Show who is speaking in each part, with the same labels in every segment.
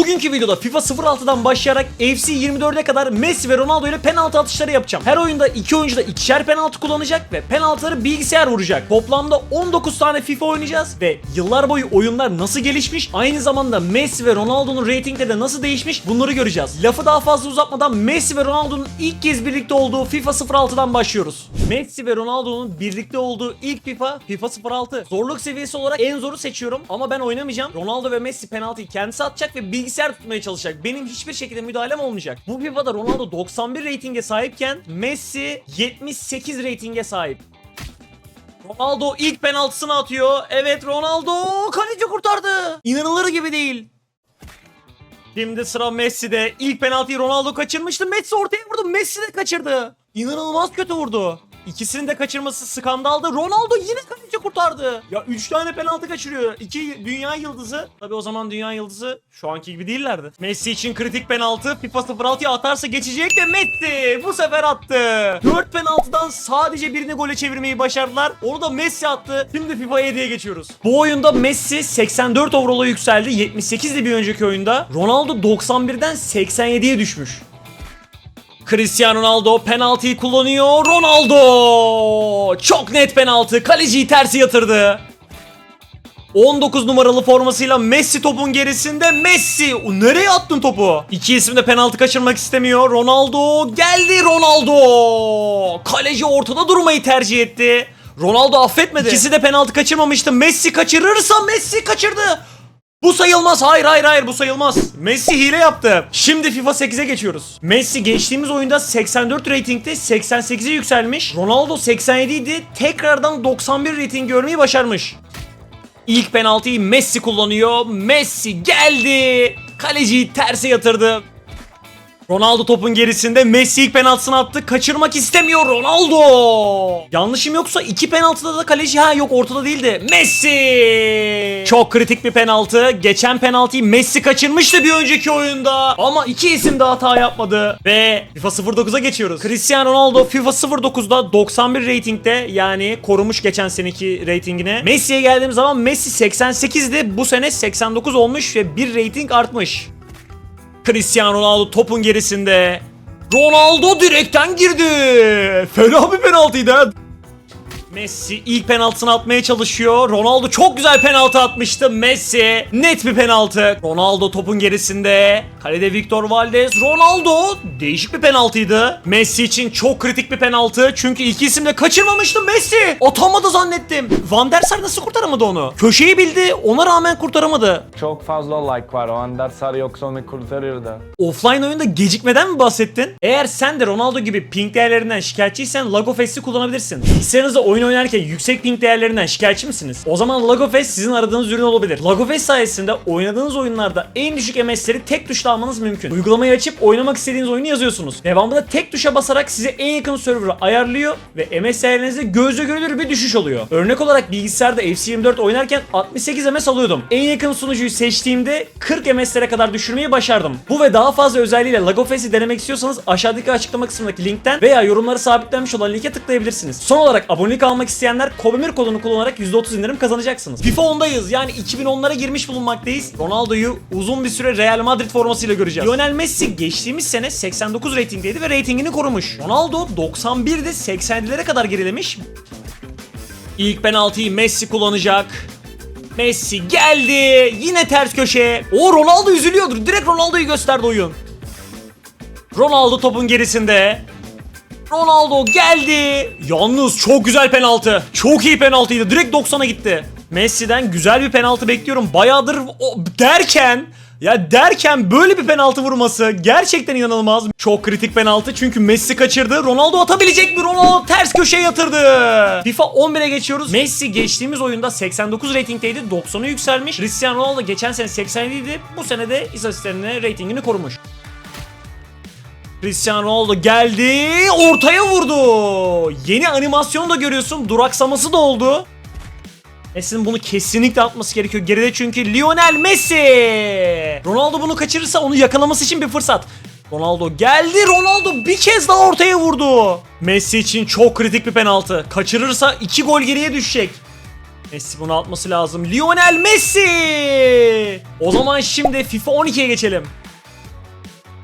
Speaker 1: Bugünkü videoda FIFA 06'dan başlayarak FC 24'e kadar Messi ve Ronaldo ile penaltı atışları yapacağım. Her oyunda iki oyuncu da ikişer penaltı kullanacak ve penaltıları bilgisayar vuracak. Toplamda 19 tane FIFA oynayacağız ve yıllar boyu oyunlar nasıl gelişmiş, aynı zamanda Messi ve Ronaldo'nun reytingleri de nasıl değişmiş bunları göreceğiz. Lafı daha fazla uzatmadan Messi ve Ronaldo'nun ilk kez birlikte olduğu FIFA 06'dan başlıyoruz. Messi ve Ronaldo'nun birlikte olduğu ilk FIFA FIFA 06. Zorluk seviyesi olarak en zoru seçiyorum ama ben oynamayacağım. Ronaldo ve Messi penaltıyı kendisi atacak ve bilgisayar tutmaya çalışacak. Benim hiçbir şekilde müdahalem olmayacak. Bu FIFA'da Ronaldo 91 reytinge sahipken Messi 78 reytinge sahip. Ronaldo ilk penaltısını atıyor. Evet Ronaldo kaleci kurtardı. İnanılır gibi değil. Şimdi sıra Messi'de. İlk penaltıyı Ronaldo kaçırmıştı. Messi ortaya vurdu. Messi de kaçırdı. İnanılmaz kötü vurdu. İkisinin de kaçırması skandaldı. Ronaldo yine kaleci kurtardı. Ya 3 tane penaltı kaçırıyor. 2 dünya yıldızı. Tabi o zaman dünya yıldızı şu anki gibi değillerdi. Messi için kritik penaltı. FIFA 06'ya atarsa geçecek ve Messi bu sefer attı. 4 penaltıdan sadece birini gole çevirmeyi başardılar. Onu da Messi attı. Şimdi FIFA 7'ye geçiyoruz. Bu oyunda Messi 84 overall'a yükseldi. 78'di bir önceki oyunda. Ronaldo 91'den 87'ye düşmüş. Cristiano Ronaldo penaltıyı kullanıyor. Ronaldo! Çok net penaltı. Kaleciyi tersi yatırdı. 19 numaralı formasıyla Messi topun gerisinde. Messi! Nereye attın topu? İki isim de penaltı kaçırmak istemiyor. Ronaldo geldi Ronaldo! Kaleci ortada durmayı tercih etti. Ronaldo affetmedi. İkisi de penaltı kaçırmamıştı. Messi kaçırırsa Messi kaçırdı. Bu sayılmaz. Hayır hayır hayır bu sayılmaz. Messi hile yaptı. Şimdi FIFA 8'e geçiyoruz. Messi geçtiğimiz oyunda 84 reytingde 88'e yükselmiş. Ronaldo 87 idi. Tekrardan 91 reyting görmeyi başarmış. İlk penaltıyı Messi kullanıyor. Messi geldi. Kaleciyi terse yatırdı. Ronaldo topun gerisinde Messi ilk penaltısını attı. Kaçırmak istemiyor Ronaldo. Yanlışım yoksa iki penaltıda da kaleci ha yok ortada değildi. Messi. Çok kritik bir penaltı. Geçen penaltıyı Messi kaçırmıştı bir önceki oyunda. Ama iki isim de hata yapmadı. Ve FIFA 09'a geçiyoruz. Cristiano Ronaldo FIFA 09'da 91 reytingde yani korumuş geçen seneki reytingine. Messi'ye geldiğim zaman Messi 88'di. Bu sene 89 olmuş ve bir reyting artmış. Cristiano Ronaldo topun gerisinde. Ronaldo direkten girdi. Fena bir penaltıydı. Messi ilk penaltısını atmaya çalışıyor. Ronaldo çok güzel penaltı atmıştı. Messi net bir penaltı. Ronaldo topun gerisinde. Kalede Victor Valdez. Ronaldo değişik bir penaltıydı. Messi için çok kritik bir penaltı. Çünkü iki isim de kaçırmamıştı Messi. Atamadı zannettim. Van der Sar nasıl kurtaramadı onu? Köşeyi bildi. Ona rağmen kurtaramadı.
Speaker 2: Çok fazla like var. O Ander Sar yoksa onu kurtarırdı.
Speaker 1: Offline oyunda gecikmeden mi bahsettin? Eğer sen de Ronaldo gibi ping değerlerinden şikayetçiysen Lagofest'i kullanabilirsin. Bilgisayarınızda oyun oynarken yüksek ping değerlerinden şikayetçi misiniz? O zaman Lagofest sizin aradığınız ürün olabilir. Lagofest sayesinde oynadığınız oyunlarda en düşük MS'leri tek tuşla almanız mümkün. Uygulamayı açıp oynamak istediğiniz oyunu yazıyorsunuz. Devamında tek tuşa basarak size en yakın server'ı ayarlıyor ve MS gözle görülür bir düşüş oluyor. Örnek olarak bilgisayarda FC24 oynarken 68 MS alıyordum. En yakın sunucuyu seçtiğimde 40 MS'lere kadar düşürmeyi başardım. Bu ve daha fazla özelliğiyle Lagofest'i denemek istiyorsanız aşağıdaki açıklama kısmındaki linkten veya yorumlara sabitlenmiş olan linke tıklayabilirsiniz. Son olarak abonelik almak isteyenler Kobemir kodunu kullanarak %30 indirim kazanacaksınız. FIFA 10'dayız yani 2010'lara girmiş bulunmaktayız. Ronaldo'yu uzun bir süre Real Madrid formasıyla göreceğiz. Lionel Messi geçtiğimiz sene 89 reytingdeydi ve reytingini korumuş. Ronaldo 91'de 87'lere kadar gerilemiş. İlk penaltıyı Messi kullanacak. Messi geldi. Yine ters köşe. O Ronaldo üzülüyordur. Direkt Ronaldo'yu gösterdi oyun. Ronaldo topun gerisinde. Ronaldo geldi. Yalnız çok güzel penaltı. Çok iyi penaltıydı. Direkt 90'a gitti. Messi'den güzel bir penaltı bekliyorum. Bayağıdır o, derken ya derken böyle bir penaltı vurması gerçekten inanılmaz. Çok kritik penaltı çünkü Messi kaçırdı. Ronaldo atabilecek mi? Ronaldo ters köşeye yatırdı. FIFA 11'e geçiyoruz. Messi geçtiğimiz oyunda 89 reytingdeydi. 90'a yükselmiş. Cristiano Ronaldo geçen sene 87 idi. Bu sene de istatistiklerini, reytingini korumuş. Cristiano Ronaldo geldi. Ortaya vurdu. Yeni animasyon da görüyorsun. Duraksaması da oldu. Messi'nin bunu kesinlikle atması gerekiyor. Geride çünkü Lionel Messi. Ronaldo bunu kaçırırsa onu yakalaması için bir fırsat. Ronaldo geldi. Ronaldo bir kez daha ortaya vurdu. Messi için çok kritik bir penaltı. Kaçırırsa 2 gol geriye düşecek. Messi bunu atması lazım. Lionel Messi! O zaman şimdi FIFA 12'ye geçelim.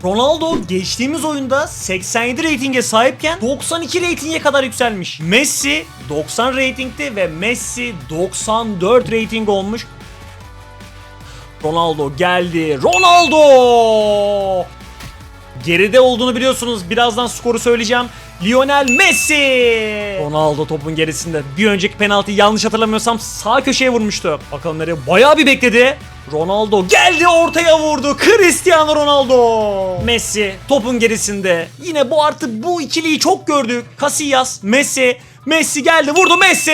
Speaker 1: Ronaldo geçtiğimiz oyunda 87 reytinge sahipken 92 reytinge kadar yükselmiş. Messi 90 reytingde ve Messi 94 reyting olmuş. Ronaldo geldi. Ronaldo! Geride olduğunu biliyorsunuz. Birazdan skoru söyleyeceğim. Lionel Messi! Ronaldo topun gerisinde. Bir önceki penaltıyı yanlış hatırlamıyorsam sağ köşeye vurmuştu. Bakalım nereye? Bayağı bir bekledi. Ronaldo geldi ortaya vurdu. Cristiano Ronaldo. Messi topun gerisinde. Yine bu artık bu ikiliyi çok gördük. Casillas, Messi. Messi geldi vurdu Messi.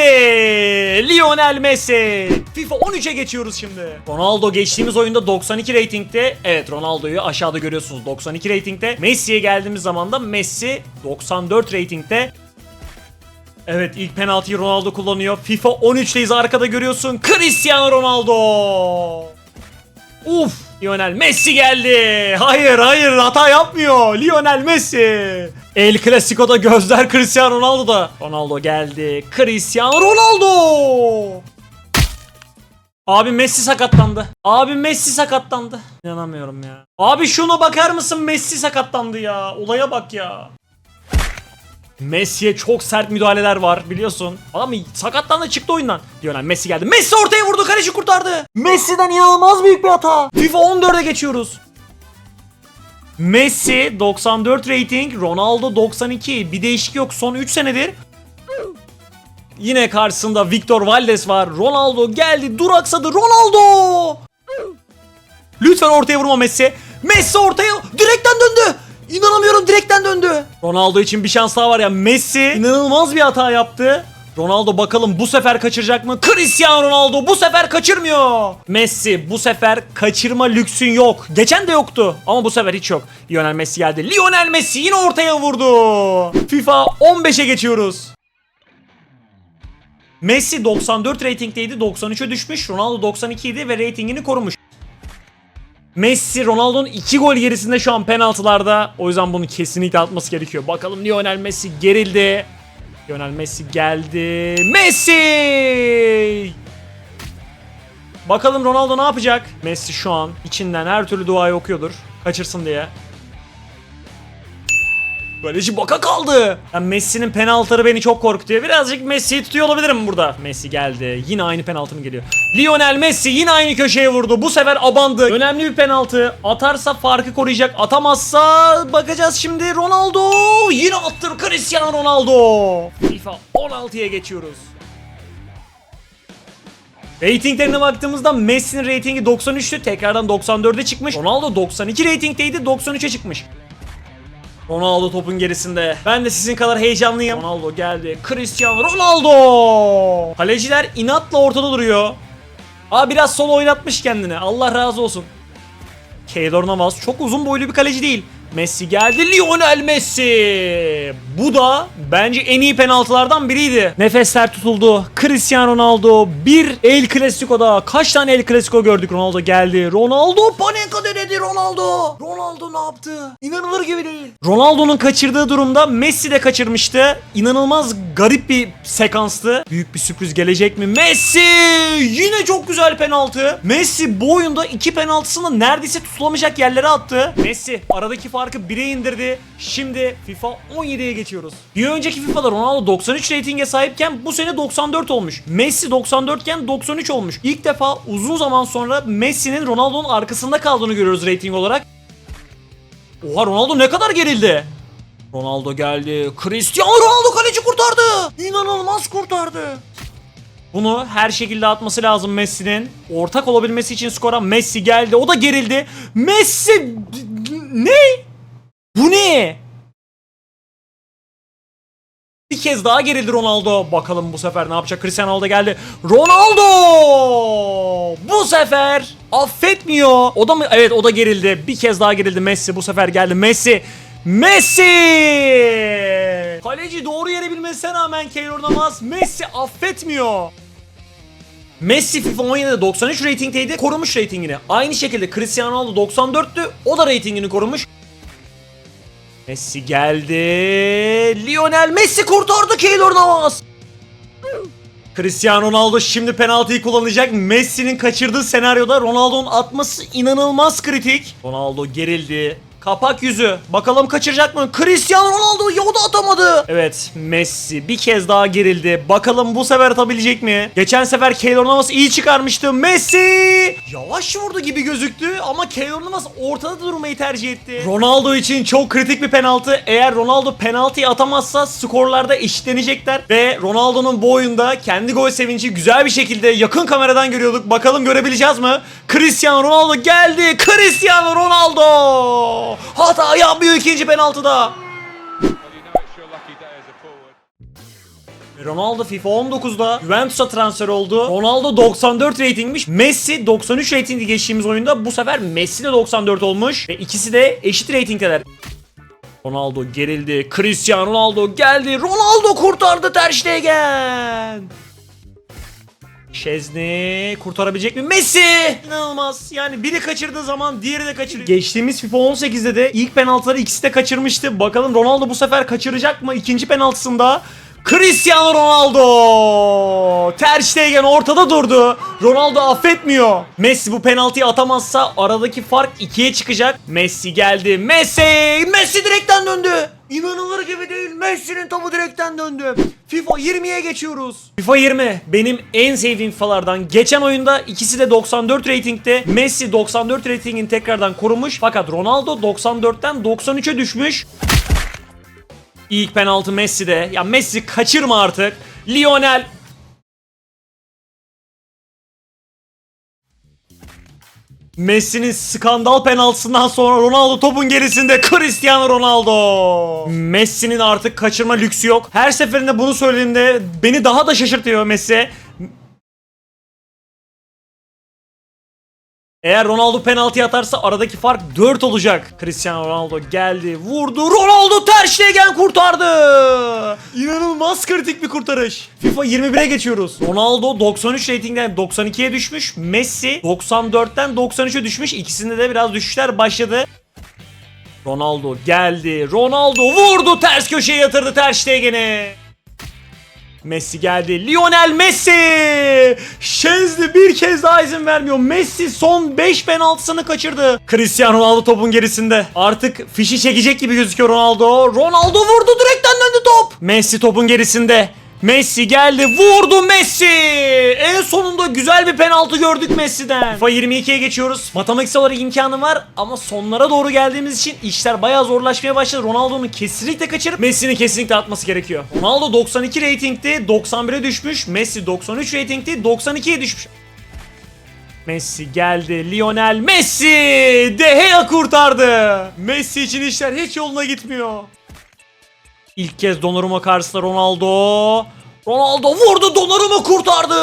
Speaker 1: Lionel Messi. FIFA 13'e geçiyoruz şimdi. Ronaldo geçtiğimiz oyunda 92 reytingde. Evet Ronaldo'yu aşağıda görüyorsunuz 92 reytingde. Messi'ye geldiğimiz zaman da Messi 94 reytingde. Evet ilk penaltıyı Ronaldo kullanıyor. FIFA 13'teyiz arkada görüyorsun. Cristiano Ronaldo. Uf! Lionel Messi geldi. Hayır hayır hata yapmıyor. Lionel Messi. El Clasico'da gözler Cristiano Ronaldo'da. Ronaldo geldi. Cristiano Ronaldo. Abi Messi sakatlandı. Abi Messi sakatlandı. İnanamıyorum ya. Abi şuna bakar mısın Messi sakatlandı ya. Olaya bak ya. Messi'ye çok sert müdahaleler var biliyorsun. Adam sakatlandı çıktı oyundan. Lionel Messi geldi. Messi ortaya vurdu kaleci kurtardı. Messi'den inanılmaz büyük bir hata. FIFA 14'e geçiyoruz. Messi 94 rating, Ronaldo 92. Bir değişik yok son 3 senedir. Yine karşısında Victor Valdes var. Ronaldo geldi duraksadı. Ronaldo! Lütfen ortaya vurma Messi. Messi ortaya direkten döndü. İnanamıyorum direkten döndü. Ronaldo için bir şans daha var ya. Messi inanılmaz bir hata yaptı. Ronaldo bakalım bu sefer kaçıracak mı? Cristiano Ronaldo bu sefer kaçırmıyor. Messi bu sefer kaçırma lüksün yok. Geçen de yoktu ama bu sefer hiç yok. Lionel Messi geldi. Lionel Messi yine ortaya vurdu. FIFA 15'e geçiyoruz. Messi 94 reytingdeydi 93'e düşmüş. Ronaldo 92 idi ve reytingini korumuş. Messi Ronaldo'nun 2 gol gerisinde şu an penaltılarda. O yüzden bunu kesinlikle atması gerekiyor. Bakalım Lionel Messi gerildi. Lionel Messi geldi. Messi! Bakalım Ronaldo ne yapacak? Messi şu an içinden her türlü duayı okuyordur. Kaçırsın diye. Kaleci baka kaldı. Yani Messi'nin penaltıları beni çok korkutuyor. Birazcık Messi'yi tutuyor olabilirim burada. Messi geldi. Yine aynı penaltı mı geliyor? Lionel Messi yine aynı köşeye vurdu. Bu sefer abandı. Önemli bir penaltı. Atarsa farkı koruyacak. Atamazsa bakacağız şimdi. Ronaldo yine attı. Cristiano Ronaldo. FIFA 16'ya geçiyoruz. Ratinglerine baktığımızda Messi'nin reytingi 93'tü. Tekrardan 94'e çıkmış. Ronaldo 92 reytingdeydi. 93'e çıkmış. Ronaldo topun gerisinde. Ben de sizin kadar heyecanlıyım. Ronaldo geldi. Cristiano Ronaldo. Kaleciler inatla ortada duruyor. Aa biraz sol oynatmış kendini. Allah razı olsun. Keylor Navas çok uzun boylu bir kaleci değil. Messi geldi. Lionel Messi. Bu da bence en iyi penaltılardan biriydi. Nefesler tutuldu. Cristiano Ronaldo bir El Clasico'da kaç tane El Clasico gördük Ronaldo geldi. Ronaldo Panenka denedi Ronaldo. Ronaldo ne yaptı? İnanılır gibi değil. Ronaldo'nun kaçırdığı durumda Messi de kaçırmıştı. İnanılmaz garip bir sekanstı. Büyük bir sürpriz gelecek mi? Messi! Yine çok güzel penaltı. Messi bu oyunda iki penaltısını neredeyse tutulamayacak yerlere attı. Messi aradaki farkı 1'e indirdi. Şimdi FIFA 17'ye geçiyoruz. Bir önceki FIFA'da Ronaldo 93 reytinge sahipken bu sene 94 olmuş. Messi 94 iken 93 olmuş. İlk defa uzun zaman sonra Messi'nin Ronaldo'nun arkasında kaldığını görüyoruz reyting olarak. Oha Ronaldo ne kadar gerildi. Ronaldo geldi. Cristiano Ronaldo kaleci kurtardı. İnanılmaz kurtardı. Bunu her şekilde atması lazım Messi'nin. Ortak olabilmesi için skora Messi geldi. O da gerildi. Messi ne? Bu ne? Bir kez daha gerildi Ronaldo. Bakalım bu sefer ne yapacak? Cristiano Ronaldo geldi. Ronaldo! Bu sefer affetmiyor. O da mı? Evet o da gerildi. Bir kez daha gerildi Messi. Bu sefer geldi Messi. Messi! Kaleci doğru yere bilmesine rağmen Keylor Navas Messi affetmiyor. Messi FIFA 17'de 93 reytingdeydi. Korumuş reytingini. Aynı şekilde Cristiano Ronaldo 94'tü. O da reytingini korumuş. Messi geldi. Lionel Messi kurtardı Keylor Navas. Cristiano Ronaldo şimdi penaltıyı kullanacak. Messi'nin kaçırdığı senaryoda Ronaldo'nun atması inanılmaz kritik. Ronaldo gerildi. Kapak yüzü. Bakalım kaçıracak mı? Cristiano Ronaldo yolda atamadı. Evet Messi bir kez daha gerildi. Bakalım bu sefer atabilecek mi? Geçen sefer Keylor Navas iyi çıkarmıştı. Messi! Yavaş vurdu gibi gözüktü ama Keylor Navas ortada durmayı tercih etti. Ronaldo için çok kritik bir penaltı. Eğer Ronaldo penaltıyı atamazsa skorlarda eşitlenecekler. Ve Ronaldo'nun bu oyunda kendi gol sevinci güzel bir şekilde yakın kameradan görüyorduk. Bakalım görebileceğiz mi? Cristiano Ronaldo geldi. Cristiano Ronaldo! Hata yapmıyor ikinci penaltıda. Ronaldo FIFA 19'da Juventus'a transfer oldu. Ronaldo 94 ratingmiş. Messi 93 ratingdi geçtiğimiz oyunda. Bu sefer Messi de 94 olmuş. Ve ikisi de eşit ratingdeler. Ronaldo gerildi. Cristiano Ronaldo geldi. Ronaldo kurtardı Ter Stegen. Şezni kurtarabilecek mi? Messi! İnanılmaz. Yani biri kaçırdığı zaman diğeri de kaçırıyor. Geçtiğimiz FIFA 18'de de ilk penaltıları ikisi de kaçırmıştı. Bakalım Ronaldo bu sefer kaçıracak mı? İkinci penaltısında Cristiano Ronaldo! Ter Stegen ortada durdu. Ronaldo affetmiyor. Messi bu penaltıyı atamazsa aradaki fark ikiye çıkacak. Messi geldi. Messi! Messi direkten döndü. İnanılır gibi değil. Messi'nin topu direkten döndü. FIFA 20'ye geçiyoruz. FIFA 20 benim en sevdiğim FIFA'lardan. Geçen oyunda ikisi de 94 ratingde. Messi 94 ratingini tekrardan korumuş. Fakat Ronaldo 94'ten 93'e düşmüş. İlk penaltı Messi'de. Ya Messi kaçırma artık. Lionel Messi'nin skandal penaltısından sonra Ronaldo topun gerisinde Cristiano Ronaldo. Messi'nin artık kaçırma lüksü yok. Her seferinde bunu söylediğimde beni daha da şaşırtıyor Messi. Eğer Ronaldo penaltı atarsa aradaki fark 4 olacak. Cristiano Ronaldo geldi, vurdu. Ronaldo Ter Stegen kurtardı. İnanılmaz kritik bir kurtarış. FIFA 21'e geçiyoruz. Ronaldo 93 ratingden 92'ye düşmüş. Messi 94'ten 93'e düşmüş. İkisinde de biraz düşüşler başladı. Ronaldo geldi. Ronaldo vurdu. Ters köşeye yatırdı Ter Stegen'i. Messi geldi. Lionel Messi! Şenzli bir kez daha izin vermiyor. Messi son 5 penaltısını kaçırdı. Cristiano Ronaldo topun gerisinde. Artık fişi çekecek gibi gözüküyor Ronaldo. Ronaldo vurdu direkten döndü top. Messi topun gerisinde. Messi geldi vurdu Messi. En sonunda güzel bir penaltı gördük Messi'den. FIFA 22'ye geçiyoruz. Matematiksel olarak imkanı var ama sonlara doğru geldiğimiz için işler bayağı zorlaşmaya başladı. Ronaldo'nun kesinlikle kaçırıp Messi'nin kesinlikle atması gerekiyor. Ronaldo 92 ratingdi 91'e düşmüş. Messi 93 ratingdi 92'ye düşmüş. Messi geldi. Lionel Messi! De Gea kurtardı. Messi için işler hiç yoluna gitmiyor. İlk kez Donnarumma karşısında Ronaldo. Ronaldo vurdu Donnarumma kurtardı.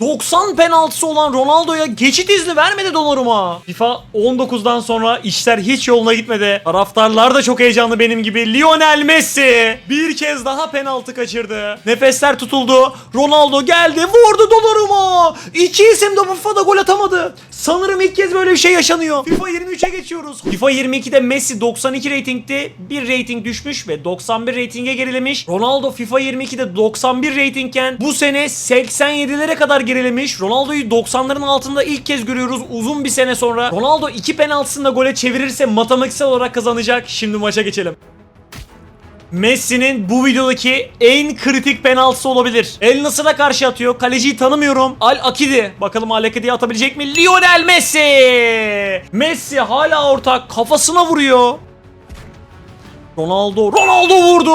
Speaker 1: 90 penaltısı olan Ronaldo'ya geçit izni vermedi Donnarumma. FIFA 19'dan sonra işler hiç yoluna gitmedi. Taraftarlar da çok heyecanlı benim gibi. Lionel Messi bir kez daha penaltı kaçırdı. Nefesler tutuldu. Ronaldo geldi vurdu Donnarumma. İki isim de FIFA'da gol atamadı. Sanırım ilk kez böyle bir şey yaşanıyor. FIFA 23'e geçiyoruz. FIFA 22'de Messi 92 ratingdi. Bir rating düşmüş ve 91 ratinge gerilemiş. Ronaldo FIFA 22'de 91 ratingken bu sene 87'lere kadar gerilemiş. Ronaldo'yu 90'ların altında ilk kez görüyoruz uzun bir sene sonra. Ronaldo iki penaltısını da gole çevirirse matematiksel olarak kazanacak. Şimdi maça geçelim. Messi'nin bu videodaki en kritik penaltısı olabilir. El Nasır'a karşı atıyor. Kaleciyi tanımıyorum. Al Akidi. Bakalım Al Akidi'yi atabilecek mi? Lionel Messi! Messi hala orta. Kafasına vuruyor. Ronaldo, Ronaldo vurdu.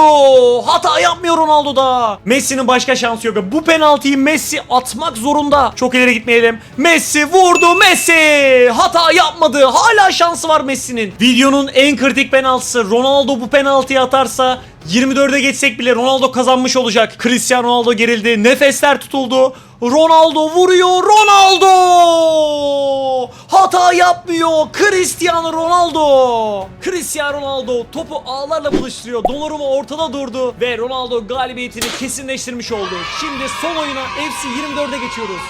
Speaker 1: Hata yapmıyor Ronaldo da. Messi'nin başka şansı yok bu penaltıyı Messi atmak zorunda. Çok ileri gitmeyelim. Messi vurdu Messi. Hata yapmadı. Hala şansı var Messi'nin. Videonun en kritik penaltısı. Ronaldo bu penaltıyı atarsa 24'e geçsek bile Ronaldo kazanmış olacak. Cristiano Ronaldo gerildi. Nefesler tutuldu. Ronaldo vuruyor. Ronaldo! Hata yapmıyor. Cristiano Ronaldo. Cristiano Ronaldo topu ağlarla buluşturuyor. Donnarumma ortada durdu ve Ronaldo galibiyetini kesinleştirmiş oldu. Şimdi son oyuna FC 24'e geçiyoruz.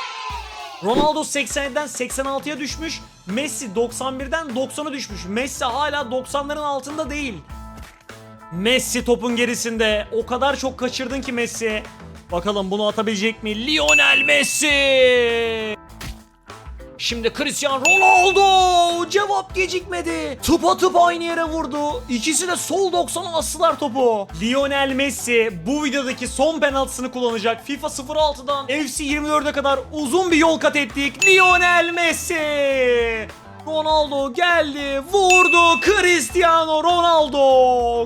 Speaker 1: Ronaldo 87'den 86'ya düşmüş. Messi 91'den 90'a düşmüş. Messi hala 90'ların altında değil. Messi topun gerisinde. O kadar çok kaçırdın ki Messi. Bakalım bunu atabilecek mi? Lionel Messi! Şimdi Cristiano Ronaldo cevap gecikmedi. Tıpa tıp aynı yere vurdu. İkisi de sol 90'a astılar topu. Lionel Messi bu videodaki son penaltısını kullanacak. FIFA 06'dan FC 24'e kadar uzun bir yol kat ettik. Lionel Messi! Ronaldo geldi, vurdu Cristiano Ronaldo.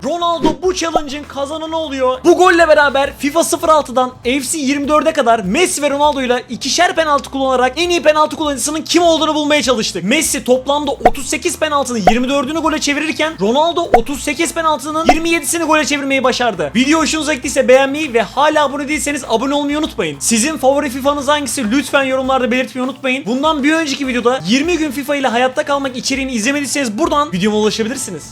Speaker 1: Ronaldo bu challenge'ın kazananı oluyor. Bu golle beraber FIFA 06'dan FC 24'e kadar Messi ve Ronaldo ile ikişer penaltı kullanarak en iyi penaltı kullanıcısının kim olduğunu bulmaya çalıştık. Messi toplamda 38 penaltının 24'ünü gole çevirirken Ronaldo 38 penaltının 27'sini gole çevirmeyi başardı. Video hoşunuza gittiyse beğenmeyi ve hala abone değilseniz abone olmayı unutmayın. Sizin favori FIFA'nız hangisi lütfen yorumlarda belirtmeyi unutmayın. Bundan bir önceki videoda 20 gün FIFA ile hayatta kalmak içeriğini izlemediyseniz buradan videoma ulaşabilirsiniz.